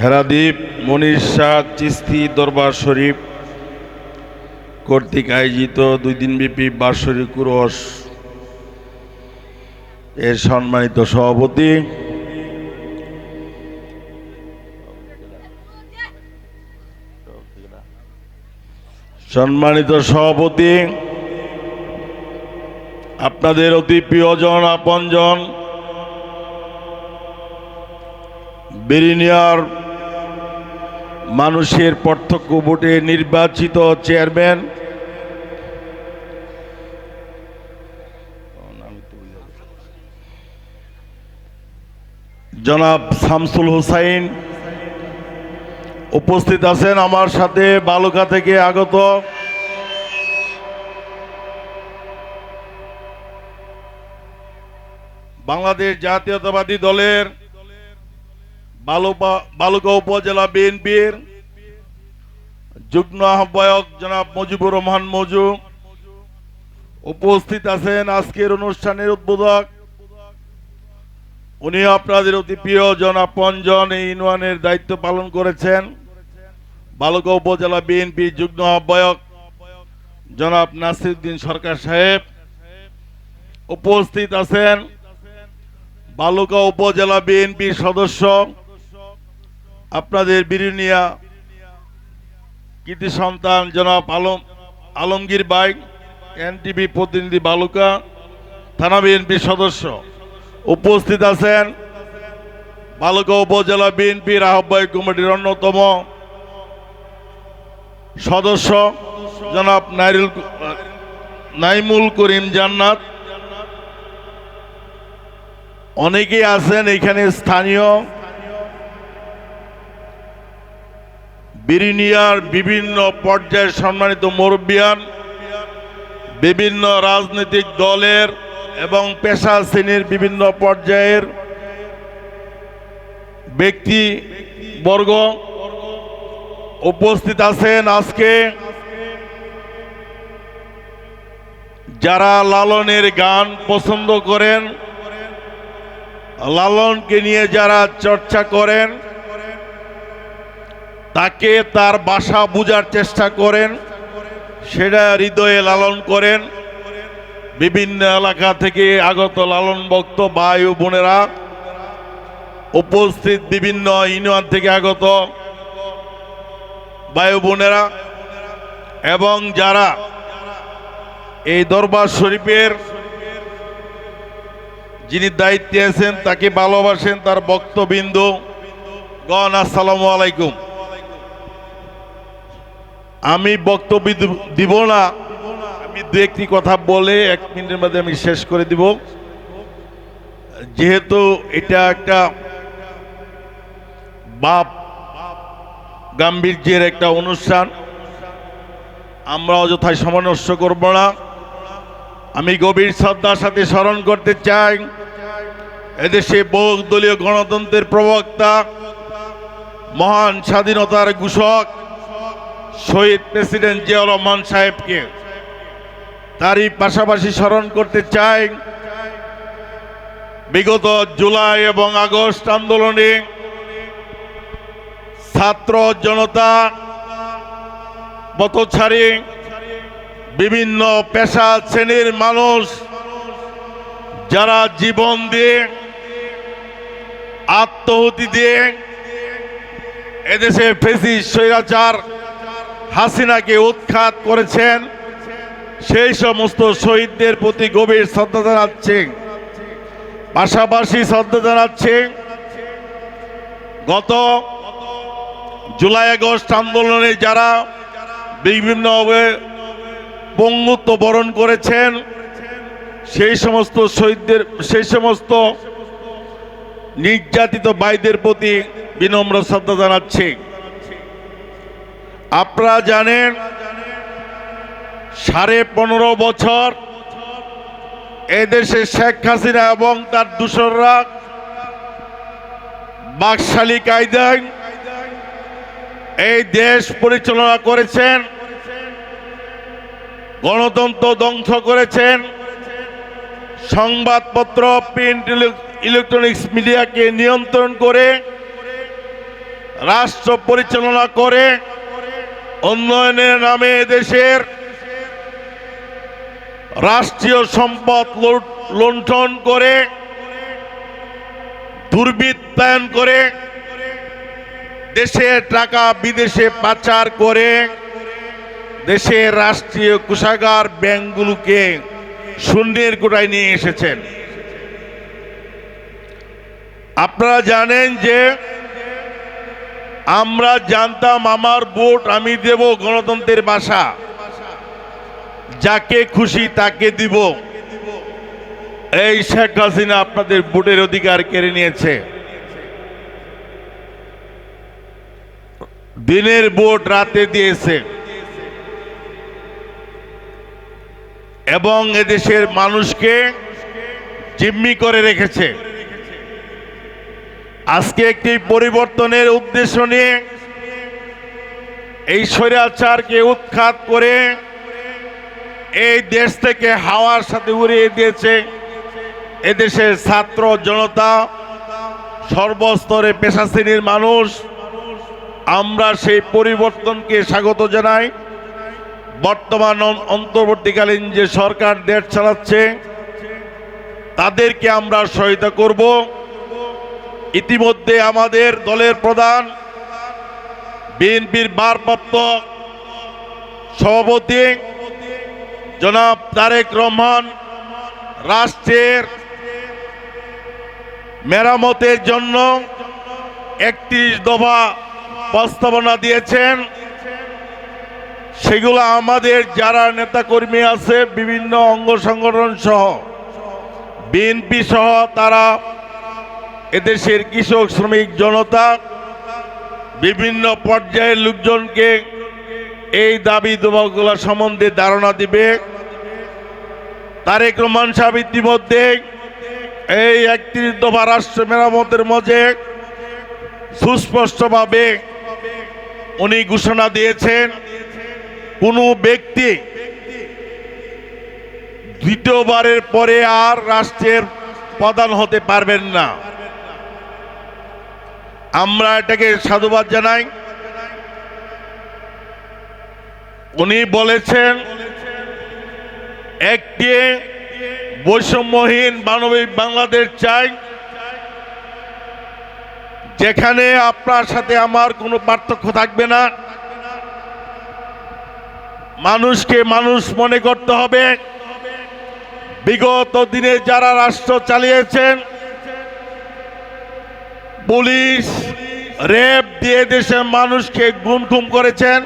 হেরাদ্বীপ, মনির শাহ চিস্তি দরবার শরীফ কর্তৃক আয়োজিত দুই দিনব্যাপী বার্ষরিক কুরস এর সম্মানিত সভাপতি। সম্মানিত সভাপতি, আপনাদের অতি প্রিয়জন, আপনজন, বেরিনিয়ার মানুষের পার্থক্য ভোটে নির্বাচিত চেয়ারম্যান। জনাব শামসুল হুসাইন উপস্থিত আছেন আমার সাথে বালুকা থেকে আগত। বাংলাদেশ জাতীয়তাবাদী দলের বালুকা উপজেলা বিএনপির যুগ্ম আহ্বায়ক জনাব মুজিবুর রহমান মজু উপস্থিত আছেন আজকের অনুষ্ঠানের উদ্বোধক। উনি আপনাদের অতি প্রিয় জন আপনজন এই ইউনিয়নের দায়িত্ব পালন করেছেন। বালুকা উপজেলা বিএনপি যুগ্ম আহ্বায়ক জনাব নাসিরুদ্দিন সরকার সাহেব উপস্থিত আছেন। বালুকা উপজেলা বিএনপির সদস্য আপনাদের বিরিনিয়া কৃতি সন্তান জনাব আলম আলমগীর বাইক এনটিভি প্রতিনিধি বালুকা, থানা বিএনপির সদস্য। উপস্থিত আছেন বালুকা উপজেলা বিএনপির আহ্বায়ক কমিটির অন্যতম সদস্য জনাব নাইরুল নাইমুল করিম জান্নাত। অনেকেই আছেন এখানে স্থানীয় বিরিনিয়ার বিভিন্ন পর্যায়ে সম্মানিত মুরব্বিয়ান, বিভিন্ন রাজনৈতিক দলের এবং পেশা শ্রেণির বিভিন্ন পর্যায়ের ব্যক্তি বর্গ উপস্থিত আছেন আজকে। যারা লালনের গান পছন্দ করেন, লালনকে নিয়ে যারা চর্চা করেন তাকে তার বাসা বোঝার চেষ্টা করেন, সেটা হৃদয়ে লালন করেন। বিভিন্ন এলাকা থেকে আগত লালন ভক্ত ও বোনেরা, উপস্থিত বিভিন্ন ইউনিয়ন থেকে আগত বায়ু বোনেরা এবং যারা এই দরবার শরীফের যিনি দায়িত্বে আছেন, তাকে ভালোবাসেন, তার বক্তবৃন্দ গণ আসসালামু আলাইকুম। আমি বক্তব্য দিব- না। আমি দু একটি কথা বলে এক মিনিটের মধ্যে আমি শেষ করে দিব। যেহেতু এটা একটা বাপ গাম্ভীর্যের একটা অনুষ্ঠান, আমরা অযথায় সময় নষ্ট করব না। আমি গভীর শ্রদ্ধার সাথে স্মরণ করতে চাই। এদেশে বহু দলীয় গণতন্ত্রের প্রবক্তা, মহান স্বাধীনতার ঘোষক শহীদ প্রেসিডেন্ট জিয়াউর রহমান সাহেবকে তারই পাশাপাশি স্মরণ করতে চাই। বিগত জুলাই এবং আগস্ট আন্দোলনে ছাত্র জনতা পথছাড়ি বিভিন্ন পেশা শ্রেণির মানুষ যারা জীবন দিয়ে, আত্মহতি দিয়ে এদেশে ফেসি স্বৈরাচার হাসিনাকে উৎখাত করেছেন। সেই সমস্ত শহীদদের প্রতি গভীর শ্রদ্ধা জানাচ্ছে। পাশাপাশি শ্রদ্ধা জানাচ্ছে, গত জুলাই আগস্ট আন্দোলনে যারা বিভিন্নভাবে পঙ্গুত্ব বরণ করেছেন, সেই সমস্ত শহীদদের, সেই সমস্ত নির্যাতিত ভাইদের প্রতি বিনম্র শ্রদ্ধা জানাচ্ছি। আপনারা জানেন, সাড়ে পনেরো বছর এদেশে শেখ হাসিনা এবং তার দূষররা বাকশালী কায়দায় এই দেশ পরিচালনা করেছেন, গণতন্ত্র ধ্বংস করেছেন। সংবাদপত্র, প্রিন্ট, ইলেকট্রনিক্স মিডিয়াকে নিয়ন্ত্রণ করে, রাষ্ট্র পরিচালনা করে উন্নয়নের নামে দেশের রাষ্ট্রীয় সম্পদ লুণ্ঠন করে দুর্বৃত্তায়ন করে দেশের টাকা বিদেশে পাচার করে দেশের রাষ্ট্রীয় কোষাগার ব্যাংকগুলোকে শূন্যের গোটায় নিয়ে এসেছেন। আপনারা জানেন যে আমরা জানতাম আমার ভোট আমি দেব গণতন্ত্রের বাসা। যাকে খুশি তাকে দিব। এই শেখ হাসিনা আপনাদের ভোটের অধিকার কেড়ে নিয়েছে। দিনের ভোট রাতে দিয়েছে। এবং এদেশের মানুষকে জিম্মি করে রেখেছে। আজকে একটি পরিবর্তনের উদ্দেশ্য নিয়ে এই স্বৈরাচারকে উৎখাত করে এই দেশ থেকে হাওয়ার সাথে উড়িয়ে দিয়েছে এদেশের ছাত্র জনতা, সর্বস্তরে পেশা শ্রেণির মানুষ। আমরা সেই পরিবর্তনকে স্বাগত জানাই। বর্তমান অন্তর্বর্তীকালীন যে সরকার দেশ চালাচ্ছে, তাদেরকে আমরা সহায়তা করব। ইতিমধ্যে আমাদের দলের প্রধান বিএনপির ভারপ্রাপ্ত সভাপতি জনাব তারেক রহমান রাষ্ট্রের মেরামতের জন্য একত্রিশ দফা প্রস্তাবনা দিয়েছেন। সেগুলো আমাদের যারা নেতাকর্মী আছে, বিভিন্ন অঙ্গ সংগঠন সহ, বিএনপি সহ তারা এদেশের কৃষক, শ্রমিক, জনতা বিভিন্ন পর্যায়ের লোকজনকে এই দাবি দাবাগুলো সম্বন্ধে ধারণা দিবে। তারেক রহমান সাহেব ইতিমধ্যে এই একত্রিশ দফা রাষ্ট্র মেরামতের মধ্যে সুস্পষ্টভাবে উনি ঘোষণা দিয়েছেন, কোনো ব্যক্তি দ্বিতীয়বারের পরে আর রাষ্ট্রের প্রধান হতে পারবেন না। আমরা এটাকে সাধুবাদ জানাই। উনি বলেছেন, একটি বৈষম্যহীন মানবিক বাংলাদেশ চাই, যেখানে আপনার সাথে আমার কোনো পার্থক্য থাকবে না। মানুষকে মানুষ মনে করতে হবে। বিগত দিনে যারা রাষ্ট্র চালিয়েছেন পুলিশ, রেপ দিয়ে দেশের মানুষকে গুম খুম করেছেন,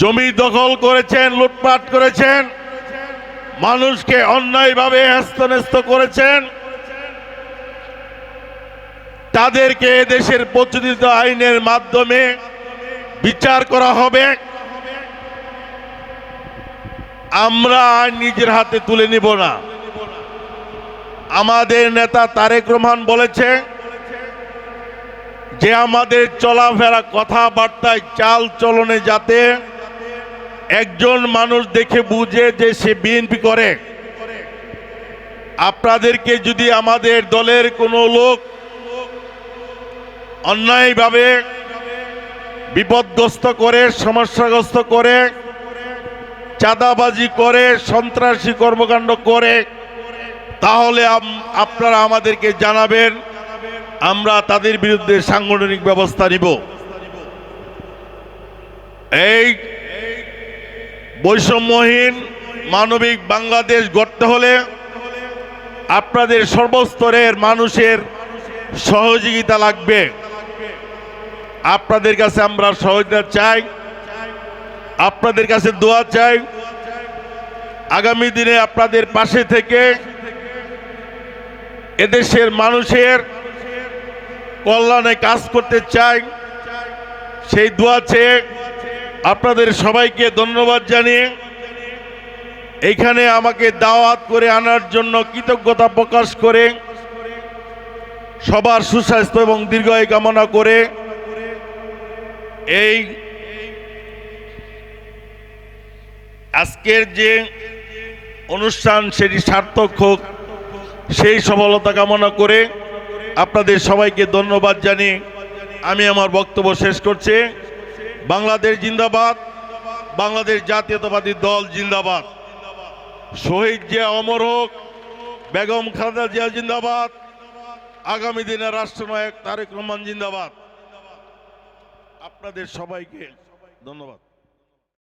জমি দখল করেছেন, লুটপাট করেছেন, মানুষকে অন্যায়ভাবে হস্তনেস্ত করেছেন। তাদেরকে দেশের প্রচলিত আইনের মাধ্যমে বিচার করা হবে। আমরা নিজের হাতে তুলে নিব না। আমাদের নেতা তারেক রহমান বলেছে যে আমাদের চলাফেরা কথাবার্তায় চাল চলনে যাতে একজন মানুষ দেখে বুঝে যে সে বিএনপি করে। আপনাদেরকে যদি আমাদের দলের কোনো লোক অন্যায়ভাবে বিপদগ্রস্ত করে, সমস্যাগ্রস্ত করে, চাঁদাবাজি করে, সন্ত্রাসী কর্মকাণ্ড করে তাহলে আপনারা আমাদেরকে জানাবেন, আমরা তাদের বিরুদ্ধে সাংগঠনিক ব্যবস্থা নিব। এই বৈষম্যহীন মানবিক বাংলাদেশ গড়তে হলে আপনাদের সর্বস্তরের মানুষের সহযোগিতা লাগবে। আপনাদের কাছে আমরা সহযোগিতা চাই, আপনাদের কাছে দোয়া চাই। আগামী দিনে আপনাদের পাশে থেকে এদেশের মানুষের কল্যাণে কাজ করতে চাই। সেই দোয়া চেয়ে আপনাদের সবাইকে ধন্যবাদ জানিয়ে এইখানে আমাকে দাওয়াত করে আনার জন্য কৃতজ্ঞতা প্রকাশ করে, সবার সুস্বাস্থ্য এবং দীর্ঘায়ু কামনা করে এই আজকের যে অনুষ্ঠান সেটি সার্থক হোক। সেই সফলতা কামনা করে আপনাদের সবাইকে ধন্যবাদ জানিয়ে আমি আমার বক্তব্য শেষ করছি। বাংলাদেশ জিন্দাবাদ, বাংলাদেশ জাতীয়তাবাদী দল জিন্দাবাদ। শহীদ জিয়া অমর হোক, বেগম খালেদা জিয়া জিন্দাবাদ, আগামী দিনে রাষ্ট্রনায়ক তারেক রহমান জিন্দাবাদ। আপনাদের সবাইকে ধন্যবাদ।